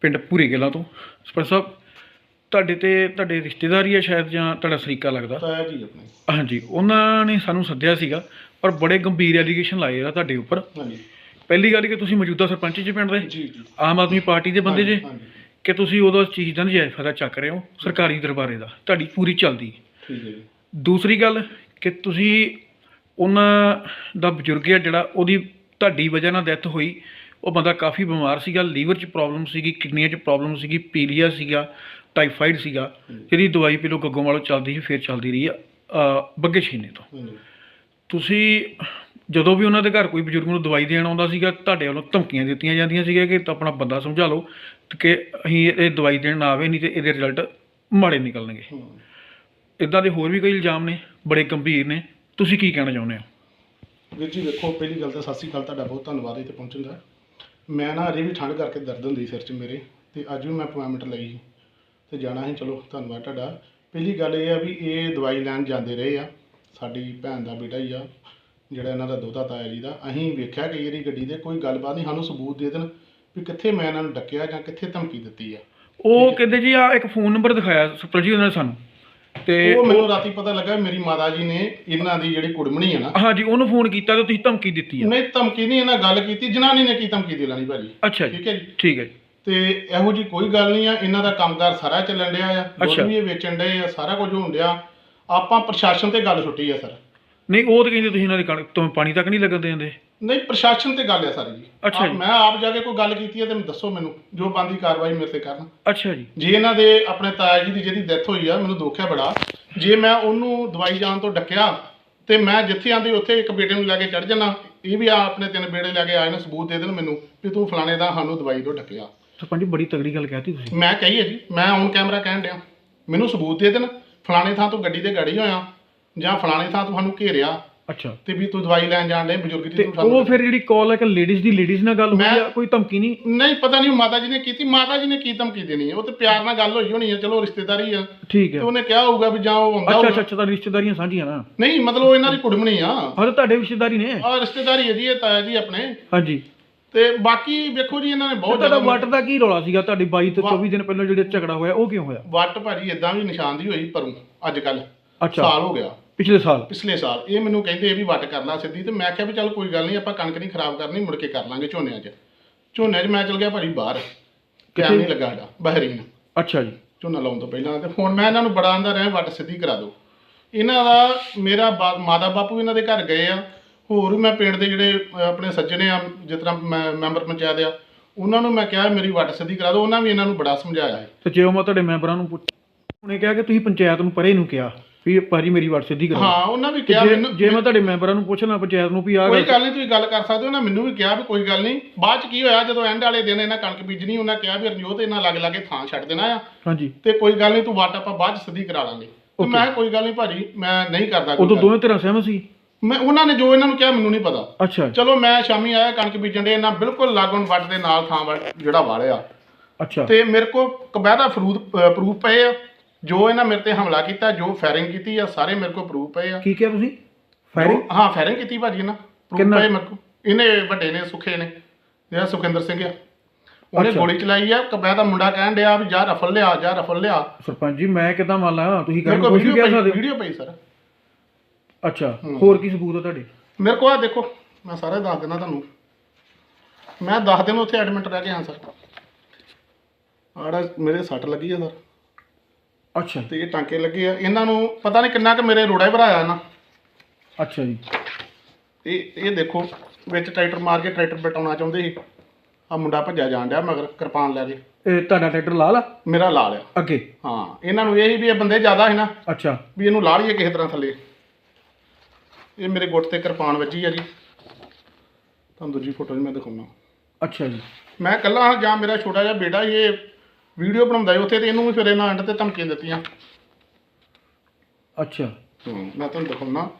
ਪਿੰਡ ਭੂਰੀ ਗਿੱਲਾਂ ਤੋਂ। ਸਰਪੰਚ ਸਾਹਿਬ ਤੁਹਾਡੇ ਤੇ ਤੁਹਾਡੇ ਰਿਸ਼ਤੇਦਾਰੀ ਆ ਸ਼ਾਇਦ ਜਾਂ ਤੁਹਾਡਾ ਸਰੀਕਾ ਲੱਗਦਾ? ਤਾਇਆ ਜੀ ਆਪਣੇ। ਹਾਂਜੀ ਉਹਨਾਂ ਨੇ ਸਾਨੂੰ ਸੱਦਿਆ ਸੀਗਾ ਪਰ ਬੜੇ ਗੰਭੀਰ ਐਲੀਗੇਸ਼ਨ ਲਾਏ ਆ ਤੁਹਾਡੇ ਉੱਪਰ। ਹਾਂਜੀ। ਪਹਿਲੀ ਗੱਲ ਕਿ ਤੁਸੀਂ ਮੌਜੂਦਾ ਸਰਪੰਚ ਜੀ ਪਿੰਡ ਦੇ? ਜੀ ਜੀ। ਆਮ ਆਦਮੀ ਪਾਰਟੀ ਦੇ ਬੰਦੇ ਜੇ? ਹਾਂਜੀ। ਕਿ ਤੁਸੀਂ ਉਦੋਂ ਇਸ ਚੀਜ਼ ਦਾ ਨਜਾਇਜ਼ ਫਾਇਦਾ ਚੱਕ ਰਹੇ ਹੋ ਸਰਕਾਰੀ ਦਰਬਾਰੇ ਦਾ? ਤੁਹਾਡੀ ਪੂਰੀ ਚੱਲਦੀ। ਠੀਕ ਹੈ ਜੀ। ਦੂਸਰੀ ਗੱਲ ਕਿ ਤੁਸੀਂ ਉਹਨਾਂ ਦਾ ਬਜ਼ੁਰਗ ਹੈ ਜਿਹੜਾ ਉਹਦੀ ਤੁਹਾਡੀ ਵਜ੍ਹਾ ਨਾਲ ਡੈਥ ਹੋਈ। ਉਹ ਬੰਦਾ ਕਾਫੀ ਬਿਮਾਰ ਸੀਗਾ ਲੀਵਰ 'ਚ ਪ੍ਰੋਬਲਮ ਸੀਗੀ ਕਿਡਨੀਆਂ 'ਚ ਪ੍ਰੋਬਲਮ ਸੀਗੀ ਪੀਲੀਆ ਸੀਗਾ ਟਾਈਫਾਈਡ ਸੀਗਾ ਜਿਹਦੀ ਦਵਾਈ ਪਹਿਲੋਂ ਗੱਗੋਂ ਵਾਲੋਂ ਚੱਲਦੀ ਸੀ ਫਿਰ ਚੱਲਦੀ ਰਹੀ ਆ ਬੱਗੇ ਛੀਨੇ ਤੋਂ। ਤੁਸੀਂ ਜਦੋਂ ਵੀ ਉਹਨਾਂ ਦੇ ਘਰ ਕੋਈ ਬਜ਼ੁਰਗ ਨੂੰ ਦਵਾਈ ਦੇਣ ਆਉਂਦਾ ਸੀਗਾ ਤੁਹਾਡੇ ਵੱਲੋਂ ਧਮਕੀਆਂ ਦਿੱਤੀਆਂ ਜਾਂਦੀਆਂ ਸੀਗੀਆਂ ਕਿ ਤਾਂ ਆਪਣਾ ਬੰਦਾ ਸਮਝਾ ਲਓ ਕਿ ਅਸੀਂ ਇਹ ਦਵਾਈ ਦੇਣ ਨਾ ਆਵੇ ਨਹੀਂ ਤੇ ਇਹਦੇ ਰਿਜ਼ਲਟ ਮਾੜੇ ਨਿਕਲਣਗੇ। ਇਦਾਂ ਦੇ ਹੋਰ ਵੀ ਕਈ ਇਲਜ਼ਾਮ ਨੇ ਬੜੇ ਗੰਭੀਰ ਨੇ। ਤੁਸੀਂ ਕੀ ਕਹਿਣਾ ਚਾਹੁੰਦੇ ਹੋ? ਵੀਰ ਜੀ ਵੇਖੋ ਪਹਿਲੀ ਗੱਲ ਤਾਂ ਸਤਿ ਸ਼੍ਰੀ ਅਕਾਲ ਤੁਹਾਡਾ ਬਹੁਤ ਧੰਨਵਾਦ ਇੱਥੇ ਪਹੁੰਚਣ ਦਾ। ਮੈਂ ਨਾ ਅਜੇ ਵੀ ਠੰਡ ਕਰਕੇ ਦਰਦ ਹੁੰਦੀ ਸਿਰ 'ਚ ਮੇਰੇ, ਤੇ ਅੱਜ ਵੀ ਮੈਂ ਅਪਾਇੰਟਮੈਂਟ ਲਈ ਸੀ, ਤੇ ਜਾਣਾ ਸੀ, ਚਲੋ ਧੰਨਵਾਦ ਤੁਹਾਡਾ। ਪਹਿਲੀ ਗੱਲ ਇਹ ਆ ਵੀ ਇਹ ਦਵਾਈ ਲੈਣ ਜਾਂਦੇ ਰਹੇ ਆ, ਸਾਡੀ ਭੈਣ ਦਾ ਬੇਟਾ ਹੀ ਆ, ਜਿਹੜਾ ਇਹਨਾਂ ਦਾ ਦੋਤਾ ਤਾਇਆ ਜੀ ਦਾ। ਅਸੀਂ ਵੇਖਿਆ ਕਿ ਇਹਦੀ ਗੱਡੀ ਦੇ ਕੋਈ ਗੱਲਬਾਤ ਨਹੀਂ, ਸਾਨੂੰ ਸਬੂਤ ਦੇ ਦੇਣ ਵੀ ਕਿੱਥੇ ਮੈਂ ਇਹਨਾਂ ਨੂੰ ਡੱਕਿਆ ਜਾਂ ਕਿੱਥੇ ਧਮਕੀ ਦਿੱਤੀ ਆ। ਉਹ ਕਹਿੰਦੇ ਜੀ ਆ ਇੱਕ ਫੋਨ ਨੰਬਰ ਦਿਖਾਇਆ ਸੁਪਰ ਜੀ, ਉਹਨਾਂ ਨੇ ਸਾਨੂੰ। ਤੇ ਉਹ ਮੈਨੂੰ ਰਾਤੀ ਪਤਾ ਲੱਗਾ ਮੇਰੀ ਮਾਤਾ ਜੀ ਨੇ ਇਹਨਾਂ ਦੀ ਜਿਹੜੀ ਕੁੜਮਣੀ ਆ ਨਾ ਹਾਂਜੀ ਉਹਨੂੰ ਫੋਨ ਕੀਤਾ ਤੇ ਤੁਸੀਂ ਧਮਕੀ ਦਿੱਤੀ ਆ। ਨਹੀਂ ਧਮਕੀ ਨਹੀਂ ਇਹਨਾਂ ਗੱਲ ਕੀਤੀ। ਜਨਾਨੀ ਨੇ ਕੀ ਧਮਕੀ ਦੇ ਲੈਣੀ ਭਾਜੀ? ਅੱਛਾ ਜੀ ਠੀਕ ਹੈ ਜੀ। ਠੀਕ ਹੈ ਜੀ। ਤੇ ਇਹੋ ਜੀ ਕੋਈ ਗੱਲ ਨਹੀਂ ਆ ਇਹਨਾਂ ਦਾ ਕੰਮਕਾਰ ਸਾਰਾ ਚੱਲਣ ਡਿਆ ਆ। ਅੱਛਾ। ਦੁੱਧ ਵੀ ਇਹ ਵੇਚਣ ਡਏ ਆ ਸਾਰਾ ਕੁਝ ਹੋਣ ਡਿਆ। ਆਪਾਂ ਪ੍ਰਸ਼ਾਸਨ ਤੇ ਗੱਲ ਛੁੱਟੀ ਆ ਸਰ। ਨਹੀਂ ਉਹ ਤਾਂ ਕਹਿੰਦੇ ਤੁਸੀਂ ਇਹਨਾਂ ਦੀ ਕਣਕ ਤੋਂ ਪਾਣੀ ਤੱਕ ਨਹੀਂ ਲੱਗਣ ਦਿੰਦੇ ਨਹੀਂ ਪ੍ਰਸ਼ਾਸਨ ਤੇ ਗੱਲ ਆ ਸਾਰੀ ਜੀ। ਅੱਛਾ ਆਪ- ਜੀ। ਮੈਂ ਆਪ ਜਾ ਕੇ ਕੋਈ ਗੱਲ ਕੀਤੀ ਹੈ ਤੇ ਦੱਸੋ ਮੈਨੂੰ ਜੋ ਬੰਦੀ ਕਾਰਵਾਈ ਮੇਰੇ ਤੇ ਕਰਨ। ਅੱਛਾ ਜੀ। ਜੇ ਇਹਨਾਂ ਦੇ ਆਪਣੇ ਤਾਇਆ ਜੀ ਦੀ ਜਿਹੜੀ ਡੈਥ ਹੋਈ ਆ ਮੈਨੂੰ ਦੁੱਖ ਹੈ ਬੜਾ। ਜੇ ਮੈਂ ਉਹਨੂੰ ਦਵਾਈ ਜਾਣ ਤੋਂ ਡੱਕਿਆ ਤੇ ਮੈਂ ਜਿੱਥੇ ਆਂਦੀ ਉੱਥੇ ਇੱਕ ਬੇਟੇ ਨੂੰ ਲੈ ਕੇ ਚੜ ਜਾਣਾ ਇਹ ਵੀ ਆ ਆਪਣੇ ਤਿੰਨ ਬੇੜੇ ਲੈ ਕੇ ਆਏ ਨੇ ਸਬੂਤ ਦੇ ਦੇਣ ਮੈਨੂੰ ਵੀ ਤੂੰ ਫਲਾਣੇ ਦਾ ਸਾਨੂੰ ਦਵਾਈ ਤੋਂ ਡੱਕਿਆ। ਸਰਪੰਚ ਜੀ ਬੜੀ ਤਗੜੀ ਗੱਲ ਕਹਿਤੀ ਤੁਸੀਂ। ਮੈਂ ਕਹੀ ਹੈ ਜੀ ਮੈਂ ਔਨ ਕੈਮਰਾ ਕਹਿਣ ਡਿਆ। ਮੈਨੂੰ ਸਬੂਤ ਦੇ ਦੇਣ ਫਲਾਣੇ ਥਾਂ ਤੋਂ ਗੱਡੀ ਤੇ ਗੜੀ ਹੋਇਆ ਜਾਂ ਫਲਾਣੇ ਥਾਂ ਤੁਹਾਨੂੰ ਘੇਰਿਆ। ਅੱਛਾ। ਤੇ ਵੀ ਤੂੰ ਦਵਾਈ ਲੈਣ ਜਾਣ ਡੇ ਬਜ਼ੁਰਗ ਦੀ ਤੇ ਤੂੰ ਸਾਨੂੰ ਉਹ ਫਿਰ ਜਿਹੜੀ ਕਾਲ ਹੈ ਕਿ ਲੇਡੀਜ਼ ਦੀ ਲੇਡੀਜ਼ ਨਾਲ ਗੱਲ ਹੋਈ ਮੈਂ- ਆ ਕੋਈ ਧਮਕੀ ਨਹੀਂ? ਨਹੀਂ ਪਤਾ ਨਹੀਂ ਮਾਤਾ ਜੀ ਨੇ ਕੀਤੀ ਮਾਤਾ ਜੀ ਨੇ ਕੀ ਧਮਕੀ ਦੇਣੀ ਹੈ ਉਹ ਤੇ ਪਿਆਰ ਨਾਲ ਗੱਲ ਹੋਈ ਹੋਣੀ ਹੈ ਚਲੋ ਰਿਸ਼ਤੇਦਾਰੀ ਆ। ਠੀਕ ਤੇ ਹੈ ਉਹਨੇ ਕਿਹਾ ਹੋਊਗਾ ਵੀ ਜਾਂ ਉਹ ਆਉਂਦਾ ਅੱਛਾ ਹੋਊਗਾ। ਅੱਛਾ ਅੱਛਾ ਤਾਂ ਰਿਸ਼ਤੇਦਾਰੀਆਂ ਸਾਂਝੀਆਂ ਨਾ। ਨਹੀਂ ਮਤਲਬ ਉਹ ਇਹਨਾਂ ਦੀ ਕੁੜਮਣੀ ਆ। ਹਾਂ ਤਾਂ ਤੁਹਾਡੇ ਰਿਸ਼ਤੇਦਾਰੀ ਨੇ? ਆ ਰਿਸ਼ਤੇਦਾਰੀ ਹੈ ਜੀ ਇਹ ਤਾਇਆ ਜੀ ਆਪਣੇ। ਹਾਂਜੀ। ਤੇ ਬਾਕੀ ਵੇਖੋ ਜੀ ਇਹਨਾਂ ਨੇ ਬਹੁਤ ਤੁਹਾਡਾ ਜ਼ਿਆਦਾ ਵੱਟ ਦਾ ਕੀ ਰੌਲਾ ਸੀਗਾ? ਤੁਹਾਡੀ 22 ਤੋਂ ਵਾ- 24 ਦਿਨ ਪਹਿਲਾਂ ਜਿਹੜੇ ਝਗੜਾ ਹੋਇਆ ਉਹ ਕਿਉਂ ਹੋਇਆ? ਵੱਟ ਭਾਜੀ ਇਦਾਂ ਵੀ ਨਿਸ਼ਾਨ ਦੀ ਹੋਈ ਪਰੋਂ ਅੱਜ ਕੱਲ ਅੱਛਾ। ਸਾਲ ਹੋ ਗਿਆ। ਪਿਛਲੇ ਸਾਲ। ਪਿਛਲੇ ਸਾਲ। ਇਹ ਮੈਨੂੰ ਕਹਿੰਦੇ ਇਹ ਵੀ ਵੱਟ ਕਰ ਲਾ ਸਿੱਧੀ ਤੇ ਮੈਂ ਕਿਹਾ ਵੀ ਚੱਲ ਕੋਈ ਗੱਲ ਨਹੀਂ ਆਪਾਂ ਕਣਕ ਨਹੀਂ ਖਰਾਬ ਕਰਨੀ ਮੁੜ ਕੇ ਕਰ ਲਾਂਗੇ ਝੋਨਿਆਂ 'ਚ। ਝੋਨਿਆਂ 'ਚ ਮੈਂ ਚਲ ਗਿਆ ਭਾਜੀ ਬਾਹਰ। ਟਾਈਮ ਨਹੀਂ ਲੱਗਾ ਸਾਡਾ ਬਹਿਰੀਨ। ਅੱਛਾ ਜੀ। ਝੋਨਾ ਲਾਉਣ ਤੋਂ ਪਹਿਲਾਂ ਤੇ ਹੁਣ ਮੈਂ ਇਹਨਾਂ ਨੂੰ ਬੜਾ ਆਂਦਾ ਰਿਹਾ ਵੱਟ ਸਿੱਧੀ ਕਰਾ ਦਿਓ। ਇਹਨਾਂ ਦਾ ਮੇਰਾ ਮਾਤਾ ਬਾਪੂ ਇਹਨਾਂ ਦੇ ਘਰ ਗਏ ਆ। ਹੋਰ ਮੈਂ ਪਿੰਡ ਦੇ ਜਿਹੜੇ ਆਪਣੇ ਸੱਜਣੇ ਆ ਜਿਸ ਤਰ੍ਹਾਂ ਮੈਂ- ਮੈਂਬਰ ਪੰਚਾਇਤ ਆ ਉਹਨਾਂ ਨੂੰ ਮੈਂ ਕਿਹਾ ਮੇਰੀ ਵੱਟ ਸਿੱਧੀ ਕਰਾ ਦਿਓ। ਉਹਨਾਂ ਵੀ ਇਹਨਾਂ ਨੂੰ ਬੜਾ ਸਮਝਾਇਆ ਹੈ। ਤੇ ਜੇ ਉਹ ਮੈਂ ਤੁਹਾਡੇ ਮੈਂਬਰਾਂ ਨੂੰ ਪੁੱਛ ਉਹਨੇ ਕਿਹਾ ਕਿ ਤੁਸੀਂ ਪੰਚਾਇਤ ਨੂੰ ਪਰੇ ਨੂੰ ਕਿਹਾ। ਵੀ ਭਾਜੀ ਮੇਰੀ ਵਾਟ ਸਿੱਧੀ ਕਰੋ। ਹਾਂ ਉਹਨਾਂ ਵੀ ਕਿਹਾ ਜੇ ਮੈਨੂੰ ਜੇ ਮੈਂ ਤੁਹਾਡੇ ਮੈਂਬਰਾਂ ਨੂੰ ਪੁੱਛਣਾ ਪੰਚਾਇਤ ਨੂੰ ਵੀ ਆ ਕੋਈ ਗੱਲ ਨਹੀਂ ਤੁਸੀਂ ਗੱਲ ਕਰ ਸਕਦੇ ਹੋ ਨਾ ਮੈਨੂੰ ਵੀ ਕਿਹਾ ਵੀ ਕੋਈ ਗੱਲ ਨਹੀਂ। ਬਾਅਦ ਚ ਕੀ ਹੋਇਆ ਜਦੋਂ ਐਂਡ ਵਾਲੇ ਦਿਨ ਇਹਨਾਂ ਕਣਕ ਬੀਜਣੀ ਉਹਨਾਂ ਕਿਹਾ ਵੀ ਰਣਜੋਤ ਇਹਨਾਂ ਲੱਗ ਲਾਗੇ ਥਾਂ ਛੱਡ ਦੇਣਾ ਆ। ਹਾਂਜੀ। ਤੇ ਕੋਈ ਗੱਲ ਨਹੀਂ ਤੂੰ ਵੱਟ ਆਪਾਂ ਬਾਅਦ ਚ ਸਿੱਧੀ ਕਰਾ ਲਾਂਗੇ। ਤੇ ਮੈਂ ਕਿਹਾ ਕੋਈ ਗੱਲ ਨਹੀਂ ਭਾਜੀ ਮੈਂ ਨਹੀਂ ਕਰਦਾ ਕੋਈ ਉਦੋਂ ਗੱਲ। ਦੋਵੇਂ ਧਿਰਾਂ ਸਹਿਮਤ ਸੀ? ਮੈਂ ਉਹਨਾਂ ਨੇ ਜੋ ਇਹਨਾਂ ਨੂੰ ਕਿਹਾ ਮੈਨੂੰ ਨਹੀਂ ਪਤਾ। ਅੱਛਾ। ਚਲੋ ਮੈਂ ਸ਼ਾਮੀ ਆਇਆ ਕਣਕ ਬੀਜਣ ਦੇ ਇਹਨਾਂ ਬਿਲਕੁਲ ਲਾਗੋਂ ਵੱਟ ਦੇ ਨਾਲ ਥਾਂ ਵੱਟ ਜਿਹੜਾ ਵਾਲਿਆ। ਅੱਛਾ। ਤੇ ਮੇਰੇ ਕੋਲ ਕਬੈਦਾ ਫਰੂਦ ਪ੍ਰੂਫ ਪਏ ਆ। ਜੋ ਇਹਨਾਂ ਮੇਰੇ ਤੇ ਹਮਲਾ ਕੀਤਾ ਜੋ ਫਾਇਰਿੰਗ ਕੀਤੀ ਆ ਸਾਰੇ ਮੇਰੇ ਕੋਲ ਪ੍ਰੂਫ ਪਏ ਆ। ਕੀ ਕਿਹਾ ਤੁਸੀਂ? ਫਾਇਰਿੰਗ ਜੋ- ਹਾਂ ਫਾਇਰਿੰਗ ਕੀਤੀ ਭਾਜੀ ਇਹਨਾਂ। ਪ੍ਰੂਫ ਕਿੰਨਾ? ਪਏ ਮੇਰੇ ਕੋਲ। ਇਹਨੇ ਵੱਡੇ ਨੇ ਸੁਖੇ ਨੇ। ਜਿਹੜਾ ਸੁਖਿੰਦਰ ਸਿੰਘ ਆ। ਉਹਨੇ ਅੱਛਾ। ਗੋਲੀ ਚਲਾਈ ਆ। ਕਬੈਦਾ ਮੁੰਡਾ ਕਹਿਣ ਡਿਆ ਵੀ ਜਾ ਰਫਲ ਲਿਆ ਜਾ ਰਫਲ ਲਿਆ। ਸਰਪੰਚ ਜੀ ਮੈਂ ਕਿਦਾਂ ਮੰਨ ਲਾਂ? ਤੁਸੀਂ ਮੇਰੇ ਕਹਿੰਦੇ ਕੋਲ ਕੁਝ ਵੀ ਵੀਡੀਓ ਕਹਿ ਪਈ ਸਕਦੇ। ਵੀਡੀਓ ਪਈ ਸਰ ਅੱਛਾ ਹੋਰ ਕੀ ਸਬੂਤ ਹੈ ਤੁਹਾਡੇ? ਮੇਰੇ ਕੋਲ ਆ ਦੇਖੋ। ਮੈਂ ਸਾਰੇ ਦੱਸ ਦਿੰਦਾ ਤੁਹਾਨੂੰ। ਮੈਂ 10 ਦਿਨ ਉੱਥੇ ਐਡਮਿਟ ਰਹਿ ਕੇ ਹਾਂ ਸਰ ਆੜਾ ਮੇਰੇ ਸੱਟ ਲੱਗੀ ਆ ਸਰ ਅੱਛਾ। ਤੇ ਇਹ ਟਾਂਕੇ ਲੱਗੇ ਆ। ਇਹਨਾਂ ਨੂੰ ਪਤਾ ਨਹੀਂ ਕਿੰਨਾ ਕੁ ਮੇਰੇ ਰੋੜਾ ਹੀ ਭਰਾਇਆ ਨਾ ਅੱਛਾ ਜੀ। ਇਹ ਇਹ ਦੇਖੋ ਵਿੱਚ ਟਰੈਕਟਰ ਮਾਰ ਕੇ ਟਰੈਕਟਰ ਪਟਾਉਣਾ ਚਾਹੁੰਦੇ ਸੀ। ਆ ਮੁੰਡਾ ਭੱਜਿਆ ਜਾਣ ਡਿਆ ਮਗਰ ਕਿਰਪਾਨ ਲੈ ਕੇ ਇਹ ਤੁਹਾਡਾ ਟਰੈਕਟਰ ਲਾ ਲਾ ਮੇਰਾ ਲਾ ਲਿਆ ਅੱਗੇ? ਹਾਂ ਇਹਨਾਂ ਨੂੰ ਇਹ ਸੀ ਵੀ ਇਹ ਬੰਦੇ ਜ਼ਿਆਦਾ ਸੀ ਨਾ। ਅੱਛਾ। ਵੀ ਇਹਨੂੰ ਲਾ ਲਈਏ ਕਿਸੇ ਤਰ੍ਹਾਂ ਥੱਲੇ। ਇਹ ਮੇਰੇ ਗੁੱਟ ਤੇ ਕਿਰਪਾਨ ਵੱਜੀ ਆ ਜੀ। ਤੁਹਾਨੂੰ ਦੂਜੀ ਫੋਟੋ 'ਚ ਮੈਂ ਦਿਖਾਉਣਾ। ਅੱਛਾ ਜੀ। ਮੈਂ ਇਕੱਲਾ ਹਾਂ ਜਾਂ ਮੇਰਾ ਛੋਟਾ ਜਿਹਾ ਬੇਟਾ ਇਹ ਵੀਡੀਓ ਬਣਾਉਂਦਾ ਸੀ ਉੱਥੇ ਤੇ ਇਹਨੂੰ ਵੀ ਫਿਰ ਇਹਨਾਂ ਅੰਡ ਤੇ ਧਮਕੀਆਂ ਦਿੱਤੀਆਂ। ਅੱਛਾ। ਮੈਂ ਤੁਹਾਨੂੰ ਦਿਖਾਉਣਾ।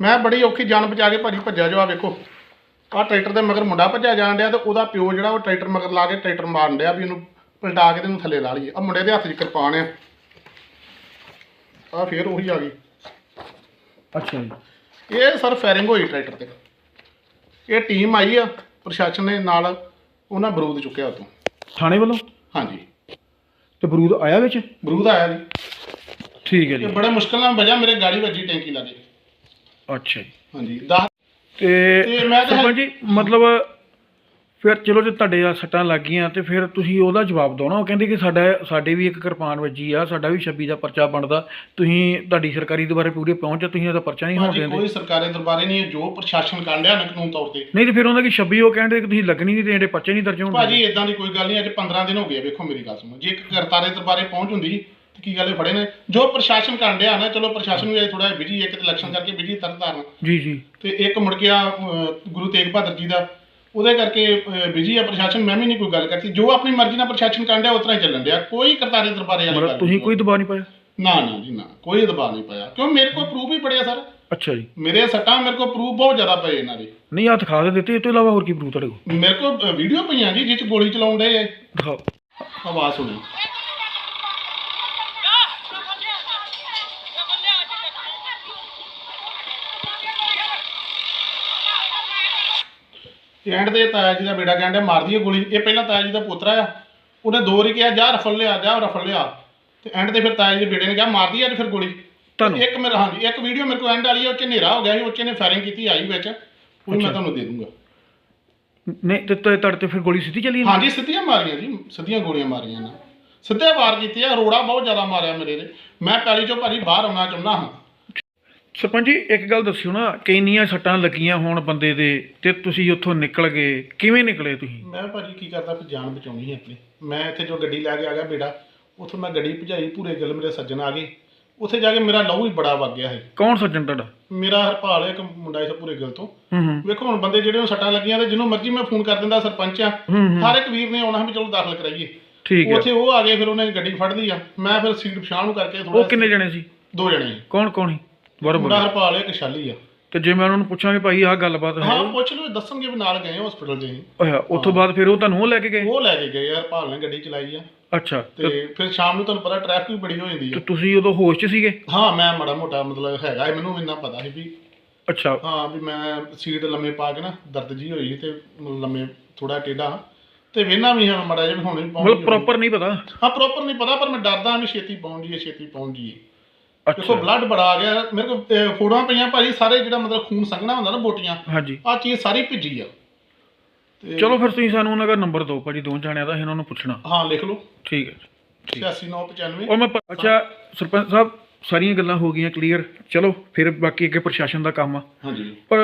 ਮੈਂ ਬੜੀ ਔਖੀ ਜਾਨ ਬਚਾ ਕੇ ਭਾਜੀ ਭੱਜਿਆ ਜੋ ਆ ਵੇਖੋ। ਆਹ ਟਰੈਕਟਰ ਦੇ ਮਗਰ ਮੁੰਡਾ ਭੱਜਿਆ ਜਾਣ ਡਿਆ ਤੇ ਉਹਦਾ ਪਿਓ ਜਿਹੜਾ ਉਹ ਟਰੈਕਟਰ ਮਗਰ ਲਾ ਕੇ ਟਰੈਕਟਰ ਮਾਰਨ ਡਿਆ ਵੀ ਇਹਨੂੰ ਪਲਟਾ ਕੇ ਤੇ ਇਹਨੂੰ ਥੱਲੇ ਲਾ ਲਈਏ। ਆ ਮੁੰਡੇ ਦੇ ਹੱਥ 'ਚ ਕਿਰਪਾਨ ਆ। ਆ ਫੇਰ ਉਹੀ ਆ ਗਈ। ਅੱਛਾ ਜੀ। ਇਹ ਸਰ ਫਾਇਰਿੰਗ ਹੋਈ ਟਰੈਕਟਰ ਤੇ। ਇਹ ਟੀਮ ਆਈ ਆ ਪ੍ਰਸ਼ਾਸਨ ਨੇ ਨਾਲ ਉਹਨਾਂ ਬਰੂਦ ਚੁੱਕਿਆ ਉਤੋਂ। ਥਾਣੇ ਵੱਲੋਂ? ਹਾਂਜੀ। ਤੇ ਬਰੂਦ ਆਇਆ ਵਿੱਚ? ਬਰੂਦ ਆਇਆ ਜੀ। ਠੀਕ ਹੈ ਤੇ ਜੀ ਬੜੇ ਮੁਸ਼ਕਲ ਨਾਲ ਵਜਾ ਮੇਰੇ ਗਾੜੀ ਵੱਜੀ ਟੈਂਕੀ ਲੱਗੇ ਅੱਛਾ ਜੀ। ਹਾਂਜੀ ਤੇ ਤੇ ਮੈਂ ਤਾਂ- ਸਰਪੰਚ ਜੀ ਮਤਲਬ ਫਿਰ ਚਲੋ ਜੇ ਤੁਹਾਡੇ ਆ ਸੱਟਾਂ ਲੱਗ ਗਈਆਂ ਤੇ ਫਿਰ ਤੁਸੀਂ ਉਹਦਾ ਜਵਾਬ ਦਿਓ ਨਾ ਉਹ ਕਹਿੰਦੇ ਕਿ ਸਾਡਾ ਸਾਡੇ ਵੀ ਇੱਕ ਕਿਰਪਾਨ ਵੱਜੀ ਆ ਸਾਡਾ ਵੀ 26 ਦਾ ਪਰਚਾ ਬਣਦਾ। ਤੁਸੀਂ ਤੁਹਾਡੀ ਸਰਕਾਰੀ ਦੁਬਾਰੇ ਪੂਰੇ ਪਹੁੰਚ ਆ, ਤੁਸੀਂ ਉਹਦਾ ਪਰਚਾ ਨਹੀਂ ਹੋਣ ਭਾਜੀ ਦਿੰਦੇ। ਕੋਈ ਸਰਕਾਰੀ ਦਰਬਾਰੇ ਨਹੀਂ ਹੈ ਜੋ ਪ੍ਰਸ਼ਾਸਨ ਕਾਂਡਿਆ ਨਾ ਕਾਨੂੰਨ ਤੌਰ ਤੇ। ਨਹੀਂ ਤੇ ਫਿਰ ਉਹਨਾਂ ਦੀ 26 ਉਹ ਕਹਿੰਦੇ ਕਿ ਤੁਸੀਂ ਲੱਗਣੀ ਨਹੀਂ ਤੇ ਜਿਹੜੇ ਪਰਚੇ ਨਹੀਂ ਦਰਜ ਹੋਣ ਭਾਜੀ ਇਦਾਂ ਦੀ ਕੋਈ ਗੱਲ ਨਹੀਂ ਅੱਜ 15 ਦਿਨ ਹੋ ਗਏ ਆ, ਵੇਖੋ ਮੇਰੀ ਗੱਲ ਸੁਣੋ। ਜੇ ਇੱਕ ਕਰਤਾਰੇ ਦਰਬਾਰੇ ਪਹੁੰਚ ਹੁੰਦੀ ਤੇ ਕੀ ਗੱਲ ਇਹ ਫੜੇ ਨੇ? ਜੋ ਪ੍ਰਸ਼ਾਸਨ ਕਾਂਡਿਆ ਨਾ ਚਲੋ ਪ੍ਰਸ਼ਾਸਨ ਵੀ ਥੋੜਾ ਬਿਜ਼ੀ ਇੱਕ ਤੇ ਇਲੈਕਸ਼ਨ ਕਰਕੇ ਬਿਜ਼ੀ ਤਰਤਾਰਨ ਜੀ ਜੀ। ਤੇ ਇੱਕ ਮੁੜ ਗਿਆ ਅਹ, ਗੁਰੂ ਤੇਗ ਬਹਾਦਰ ਜੀ ਦਾ ਉਹਦੇ ਕਰਕੇ ਬਿਜ਼ੀ ਆ ਪ੍ਰਸ਼ਾਸਨ ਮੈਂ ਵੀ ਨਹੀਂ ਕੋਈ ਗੱਲ ਕਰਤੀ। ਜੋ ਆਪਣੀ ਮਰਜ਼ੀ ਨਾਲ ਪ੍ਰਸ਼ਾਸਨ ਕਾਂਡਿਆ ਉਸ ਤਰ੍ਹਾਂ ਹੀ ਚੱਲਣ ਡਿਆ। ਕੋਈ ਕਰਤਾਰੇ ਦਰਬਾਰੇ ਵਾਲੀ ਮਤਲਬ ਗੱਲ ਤੁਸੀਂ ਨਹੀਂ। ਕੋਈ ਦਬਾਅ ਨਹੀਂ ਪਾਇਆ? ਨਾ ਨਾ ਜੀ ਨਾ। ਕੋਈ ਦਬਾਅ ਨਹੀਂ ਪਾਇਆ। ਕਿਉਂ? ਮੇਰੇ ਕੋਲ ਪ੍ਰੂਫ ਹੀ ਬੜਿਆ ਸਰ। ਅੱਛਾ ਜੀ। ਮੇਰੇ ਸੱਟਾਂ ਮੇਰੇ ਕੋਲ ਪ੍ਰੂਫ ਬਹੁਤ ਜ਼ਿਆਦਾ ਪਏ ਇਹਨਾਂ ਦੇ। ਨਹੀਂ ਹੱਥ ਖਾ ਦੇ ਦਿੱਤੇ ਇਹ ਤੋਂ ਇਲਾਵਾ ਹੋਰ ਕੀ ਪ੍ਰੂਫ ਤੁਹਾਡੇ ਕੋਲ? ਮੇਰੇ ਕੋਲ ਵੀਡੀਓ ਪਈਆਂ ਜੀ ਜਿਹ ਚ ਗੋਲੀ ਚਲਾਉਣ ਦੇ ਦਿਖਾਓ। ਆਵਾਜ਼ ਸੁਣੋ। ਐਂਡ ਦੇ ਤਾਇਆ ਜੀ ਦਾ ਬੇੜਾ ਕਹਿੰਦਾ ਮਾਰ ਦਈਏ ਗੋਲੀ। ਇਹ ਪਹਿਲਾਂ ਤਾਇਆ ਜੀ ਦਾ ਪੋਤਰਾ ਆ ਉਹਨੇ ਦੋ ਵਾਰੀ ਕਿਹਾ ਜਾ ਰਫਲ ਲਿਆ ਜਾ ਰਫਲ ਲਿਆ। ਤੇ ਐਂਡ ਤੇ ਫਿਰ ਤਾਇਆ ਜੀ ਦੇ ਬੇੜੇ ਨੇ ਕਿਹਾ ਮਾਰ ਦਈਏ ਅੱਜ ਫਿਰ ਗੋਲੀ। ਤੁਹਾਨੂੰ? ਇੱਕ ਮੇਰੇ ਹਾਂਜੀ ਇੱਕ ਵੀਡੀਓ ਮੇਰੇ ਕੋਲ ਐਂਡ ਵਾਲੀ ਆ, ਉਹ ਚ ਹਨੇਰਾ ਹੋ ਗਿਆ ਸੀ ਉਹ ਚ ਇਹਨੇ ਫਾਇਰਿੰਗ ਕੀਤੀ ਆਈ ਵਿੱਚ। ਉਹ ਮੈਂ ਤੁਹਾਨੂੰ ਦੇ ਦੂੰਗਾ। ਨਹੀਂ ਤੇ ਤੇ ਤੁਹਾਡੇ ਤੇ ਫਿਰ ਗੋਲੀ ਸਿੱਧੀ ਚੱਲੀ ਨਾ? ਹਾਂਜੀ ਸਿੱਧੀਆਂ ਮਾਰੀਆਂ ਜੀ ਸਿੱਧੀਆਂ ਗੋਲੀਆਂ ਮਾਰੀਆਂ ਨਾ। ਸਿੱਧੇ ਵਾਰ ਕੀਤੇ ਆ ਰੋੜਾ ਬਹੁਤ ਜ਼ਿਆਦਾ ਮਾਰਿਆ ਮੇਰੇ ਦੇ ਮੈਂ ਪੈਲੀ ਚੋਂ ਭਾਜੀ ਬਾਹਰ ਆਉਣਾ ਚਾਹੁੰਦਾ ਹਾਂ। ਸਰਪੰਚ ਜੀ ਇੱਕ ਗੱਲ ਦੱਸਿਓ ਨਾ ਕਿ ਇੰਨੀਆਂ ਸੱਟਾਂ ਲੱਗੀਆਂ ਹੋਣ ਬੰਦੇ ਦੇ ਤੇ ਤੁਸੀਂ ਉੱਥੋਂ ਨਿਕਲ ਗਏ? ਕਿਵੇਂ ਨਿਕਲੇ ਤੁਸੀਂ? ਮੈਂ ਭਾਜੀ ਕੀ ਕਰਦਾ ਵੀ ਜਾਨ ਬਚਾਉਣੀ ਹੈ ਆਪਣੀ। ਮੈਂ ਇੱਥੇ ਜੋ ਗੱਡੀ ਲੈ ਕੇ ਆ ਗਿਆ ਬੇੜਾ ਉੱਥੋਂ ਮੈਂ ਗੱਡੀ ਭਜਾਈ ਪੂਰੇ ਗਿੱਲ ਮੇਰੇ ਸੱਜਣ ਆ ਗਏ। ਉੱਥੇ ਜਾ ਕੇ ਮੇਰਾ ਲਹੂ ਹੀ ਬੜਾ ਵਗ ਗਿਆ ਹੈ। ਕੌਣ ਸੱਜਣ ਤੁਹਾਡਾ? ਮੇਰਾ ਹਰਪਾਲ ਇੱਕ ਮੁੰਡਾ ਇਸ ਪੂਰੇ ਗਿੱਲ ਤੋਂ। ਹੂੰ ਹੂੰ। ਵੇਖੋ ਹੁਣ ਬੰਦੇ ਜਿਹੜੇ ਨੂੰ ਸੱਟਾਂ ਲੱਗੀਆਂ ਤੇ ਜਿਹਨੂੰ ਮਰਜ਼ੀ ਮੈਂ ਫੋਨ ਕਰ ਦਿੰਦਾ ਸਰਪੰਚ ਆ। ਹੂੰ ਹੂੰ। ਹਰ ਇੱਕ ਵੀਰ ਨੇ ਆਉਣਾ ਵੀ ਚਲੋ ਦਾਖਲ ਕਰਾਈਏ। ਠੀਕ ਹੈ। ਉੱਥੇ ਉਹ ਆ ਗਏ ਫਿਰ ਉਹਨੇ ਗੱਡੀ ਫੜ ਲਈ ਆ। ਮੈਂ ਫਿਰ ਸੀਟ ਪਛਾਣ ਨੂੰ ਕਰਕੇ ਉਹ ਥੋੜਾ ਕਿੰਨੇ ਜਣੇ ਸੀ? ਦੋ ਜਣੇ। ਕੌਣ ਕੌਣ ਸੀ? ਬਰੋ ਮੁੰਡਾ ਹਰਪਾਲ ਇੱਕ ਸ਼ਾਲੀ ਆ। ਤੇ ਜੇ ਮੈਂ ਉਹਨਾਂ ਨੂੰ ਪੁੱਛਾਂਗੇ ਭਾਈ ਆਹ ਗੱਲਬਾਤ ਹੈ। ਹਾਂ ਪੁੱਛ ਲਓ ਦੱਸਣਗੇ ਵੀ ਨਾਲ ਗਏ ਹਸਪੀਟਲ ਦੇ ਹੋਇਆ ਉੱਥੋਂ ਬਾਅਦ ਫਿਰ ਉਹ ਤੁਹਾਨੂੰ ਉਹ ਲੈ ਕੇ ਗਏ? ਉਹ ਲੈ ਕੇ ਗਏ ਭਾਲ ਨੇ ਗੱਡੀ ਚਲਾਈ ਆ। ਅੱਛਾ ਤੇ ਤੇ ਫਿਰ ਸ਼ਾਮ ਨੂੰ ਤੁਹਾਨੂੰ ਪਤਾ ਟ੍ਰੈਫਿਕ ਵੀ ਬੜੀ ਹੋ ਜਾਂਦੀ ਤੇ ਆ ਤੁਸੀਂ ਉਦੋਂ ਹੋਸ਼ 'ਚ ਸੀਗੇ? ਹਾਂ ਮੈਂ ਮਾੜਾ ਮੋਟਾ ਮਤਲਬ ਹੈਗਾ ਸੀ, ਮੈਨੂੰ ਇੰਨਾ ਪਤਾ ਸੀ ਵੀ ਅੱਛਾ। ਹਾਂ ਵੀ ਮੈਂ ਸੀਟ ਲੰਮੇ ਪਾ ਕੇ ਨਾ ਦਰਦ ਜੀ ਹੋਈ ਸੀ ਤੇ ਲੰਮੇ ਥੋੜਾ ਟੇਢਾ। ਤੇ ਵੇਨਾ ਵੀ ਹਾਂ ਮਾੜਾ ਜਿਹਾ ਵੀ ਹੁਣ ਵੀ ਪਹੁੰਚ ਮਤਲਬ ਪ੍ਰੋਪਰ ਨਹੀਂ ਪਤਾ? ਹਾਂ ਪ੍ਰੋਪਰ ਨਹੀਂ ਪਤਾ ਪਰ ਮੈਂ ਡਰਦਾ ਵੀ ਛੇਤੀ ਪਹੁੰਚ ਜੀਏ ਛੇਤੀ ਪਹੁੰਚ ਜੀਏ ਦੇਖੋ ਬਲੱਡ ਬੜਾ ਆ ਗਿਆ। ਮੇਰੇ ਕੋਲ ਫੋਟੋਆਂ ਪਈਆਂ ਭਾਜੀ ਸਾਰੇ ਜਿਹੜਾ ਮਤਲਬ ਖੂਨ ਸੰਘਣਾ ਹੁੰਦਾ ਨਾ ਬੋਟੀਆਂ ਹਾਂਜੀ। ਆ ਚੀਜ਼ ਸਾਰੀ ਭਿੱਜੀ ਆ। ਤੇ ਚਲੋ ਫਿਰ ਤੁਸੀਂ ਸਾਨੂੰ ਉਹਨਾਂ ਦਾ ਨੰਬਰ ਦਿਓ ਭਾਜੀ ਦੋ ਜਾਣਿਆਂ ਦਾ ਉਹਨਾਂ ਨੂੰ ਪੁੱਛਣਾ। ਹਾਂ ਲਿਖ ਲਓ। ਠੀਕ ਹੈ ਜੀ, ਠੀਕ। 8995 ਔਰ ਮੈਂ ਪ- ਅੱਛਾ ਸਰਪੰਚ ਸਾਹਿਬ ਸਾਰੀਆਂ ਗੱਲਾਂ ਹੋ ਗਈਆਂ ਕਲੀਅਰ ਚਲੋ ਫਿਰ ਬਾਕੀ ਅੱਗੇ ਪ੍ਰਸ਼ਾਸਨ ਦਾ ਕੰਮ ਆ। ਹਾਂਜੀ। ਪਰ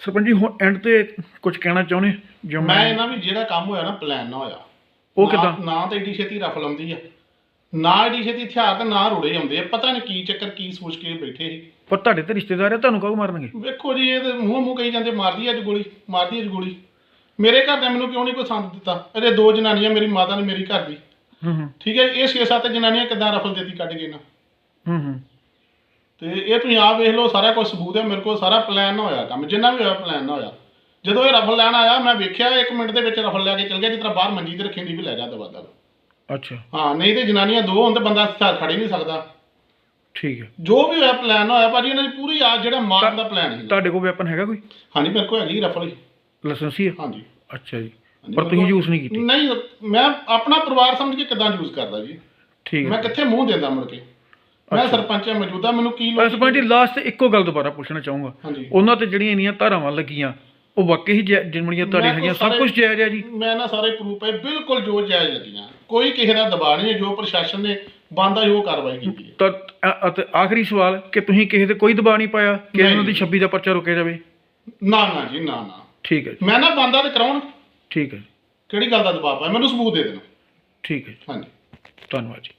ਸਰਪੰਚ ਜੀ ਹੁਣ ਐਂਡ ਤੇ ਕੁਝ ਕਹਿਣਾ ਚਾਹੁੰਦੇ? ਜੋ ਮੈਂ ਇਹਨਾਂ ਵੀ ਜਿਹੜਾ ਕੰਮ ਹੋਇਆ ਨਾ ਪਲਾਨ ਨਾ ਹੋਇਆ। ਉਹ ਨਾ- ਕਿੱਦਾਂ? ਨਾ ਤਾਂ ਏਡੀ ਛੇਤੀ ਰਫਲ ਆਉਂਦੀ ਆ। ਨਾ ਏਡੀ ਛੇਤੀ ਹਥਿਆਰ ਤੇ ਨਾ ਰੋੜੇ ਆਉਂਦੇ ਆ ਪਤਾ ਨਹੀਂ ਕੀ ਚੱਕਰ ਕੀ ਸੋਚ ਕੇ ਬੈਠੇ ਸੀ। ਪਰ ਤੁਹਾਡੇ ਤੇ ਰਿਸ਼ਤੇਦਾਰ ਆ ਤੁਹਾਨੂੰ ਕਾਹੂ ਮਾਰਨਗੇ? ਵੇਖੋ ਜੀ ਇਹ ਤੇ ਮੂੰਹ ਮੂੰਹ ਕਹੀ ਜਾਂਦੇ ਮਾਰਦੀ ਅੱਜ ਗੋਲੀ ਮਾਰਦੀ ਅੱਜ ਗੋਲੀ। ਮੇਰੇ ਘਰ ਦੇ ਮੈਨੂੰ ਕਿਉਂ ਨਹੀਂ ਕੋਈ ਸੰਦ ਦਿੱਤਾ? ਇਹਦੇ ਦੋ ਜਨਾਨੀਆਂ ਮੇਰੀ ਮਾਤਾ ਨੇ ਮੇਰੀ ਘਰ ਦੀ। ਹੂੰ ਹੂੰ। ਠੀਕ ਹੈ ਇਹ 6-7 ਜਨਾਨੀਆਂ ਕਿੱਦਾਂ ਰਫਲ ਦੇਤੀ ਕੱਢ ਗਏ ਨਾ ਹੂੰ ਹੂੰ। ਤੇ ਇਹ ਤੁਸੀਂ ਆਪ ਵੇਖ ਲਓ ਸਾਰਾ ਕੁਝ ਸਬੂਤ ਹੈ ਮੇਰੇ ਕੋਲ ਸਾਰਾ ਪਲਾਨ ਨਾ ਹੋਇਆ ਕੰਮ ਜਿੰਨਾ ਵੀ ਹੋਇਆ ਪਲਾਨ ਨਾ ਹੋਇਆ। ਜਦੋਂ ਇਹ ਰਫਲ ਲੈਣ ਆਇਆ ਮੈਂ ਵੇਖਿਆ 1 ਮਿੰਟ ਦੇ ਵਿੱਚ ਰਫਲ ਲੈ ਕੇ ਚਲ ਗਿਆ ਜਿਸ ਤਰ੍ਹਾਂ ਬਾਹਰ ਮੰਜੀ ਤੇ ਰੱਖੀ ਦੀ ਵੀ ਲੈ ਜਾ ਦਵਾ ਦਵਾ ਅੱਛਾ। ਹਾਂ ਨਹੀਂ ਤੇ ਜਨਾਨੀਆਂ ਦੋ ਹੋਣ ਤੇ ਬੰਦਾ ਹਥਿਆਰ ਖੜ ਹੀ ਨਹੀਂ ਸਕਦਾ। ਠੀਕ ਹੈ। ਜੋ ਵੀ ਹੋਇਆ ਪਲਾਨ ਹੋਇਆ ਭਾਜੀ ਇਹਨਾਂ ਦੀ ਪੂਰੀ ਆ ਜਿਹੜਾ ਮਾਰਨ ਦਾ ਪਲਾਨ ਸੀ। ਤੁਹਾਡੇ ਕੋਲ ਵੈਪਨ ਹੈਗਾ ਕੋਈ? ਹਾਂਜੀ ਮੇਰੇ ਕੋਲ ਹੈਗੀ ਰਫਲ ਲਾਇਸੈਂਸੀ ਹੈ? ਹਾਂਜੀ ਅੱਛਾ ਜੀ। ਪਰ ਤੁਸੀਂ ਯੂਜ਼ ਨਹੀਂ ਕੀਤੀ? ਨਹੀਂ ਮੈਂ ਆਪਣਾ ਪਰਿਵਾਰ ਸਮਝ ਕੇ ਕਿੱਦਾਂ ਯੂਜ਼ ਕਰਦਾ ਜੀ। ਠੀਕ ਮੈਂ ਹੈ ਕਿੱਥੇ ਮੂੰਹ ਦਿੰਦਾ ਮੁੜ ਕੇ? ਮੈਂ ਸਰਪੰਚ ਹਾਂ ਮੌਜੂਦਾ ਮੈਨੂੰ ਕੀ ਲੋੜ ਸਰਪੰਚ ਜੀ ਲਾਸਟ ਇੱਕੋ ਗੱਲ ਦੁਬਾਰਾ ਪੁੱਛਣਾ ਚਾਹੂੰਗਾ। ਉਹਨਾਂ ਤੇ ਜਿਹੜੀਆਂ ਇੰਨੀਆਂ ਧਾਰਾਵਾਂ ਲੱਗੀਆਂ ਉਹ ਵਾਕਈ ਹੀ ਜੈ- ਜਿਹੜੀਆਂ ਤੁਹਾਡੀਆਂ ਮੈਂ ਹੈਗੀਆਂ ਕੋਈ ਸਭ ਕੁਝ ਜਾਇਜ਼ ਹੈ ਜੀ। ਮੈਂ ਨਾ ਸਾਰੇ ਪ੍ਰੂਫ ਹੈ ਬਿਲਕੁਲ ਜੋ ਜਾਇਜ਼ ਲੱਗੀਆਂ। ਕੋਈ ਕਿਸੇ ਦਾ ਦਬਾਅ ਨਹੀਂ ਹੈ ਜੋ ਪ੍ਰਸ਼ਾਸਨ ਨੇ ਬੰਦਾ ਜੋ ਕਾਰਵਾਈ ਕੀਤੀ ਹੈ। ਤਾਂ ਅ- ਅਤੇ ਆਖਰੀ ਸਵਾਲ ਕਿ ਤੁਸੀਂ ਕਿਸੇ ਤੇ ਕੋਈ ਦਬਾਅ ਨਹੀਂ ਪਾਇਆ ਕਿ ਨਹੀਂ। ਇਹਨਾਂ ਦੀ 26 ਦਾ ਪਰਚਾ ਰੋਕਿਆ ਜਾਵੇ? ਨਾ ਨਾ ਜੀ ਨਾ ਨਾ। ਠੀਕ ਹੈ ਜੀ। ਮੈਂ ਨਾ ਬੰਦਾ ਤੇ ਕਰਾਉਣ? ਠੀਕ ਹੈ ਜੀ। ਕਿਹੜੀ ਗੱਲ ਦਾ ਦਬਾਅ ਪਾਇਆ? ਮੈਨੂੰ ਸਬੂਤ ਦੇ ਦੇਣਾ। ਠੀਕ ਹੈ ਜੀ। ਹਾਂਜੀ। ਧੰਨਵਾਦ ਜੀ।